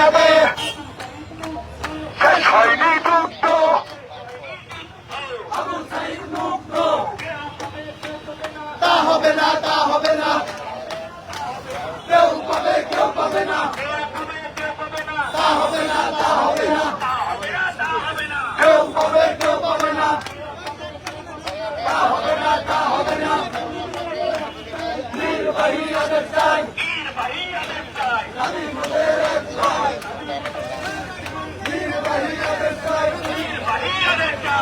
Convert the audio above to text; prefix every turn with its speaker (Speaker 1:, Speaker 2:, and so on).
Speaker 1: দে শেষ হয়নি যুদ্ধ তা হবে না, তা হবে না। কেউ পাবে কেউ পাবে না। তা হবে না, তা হবে না। কেউ পাবে কেউ পাবে না। তা হবে না, তা হবে না। নির্বাহী আদেশ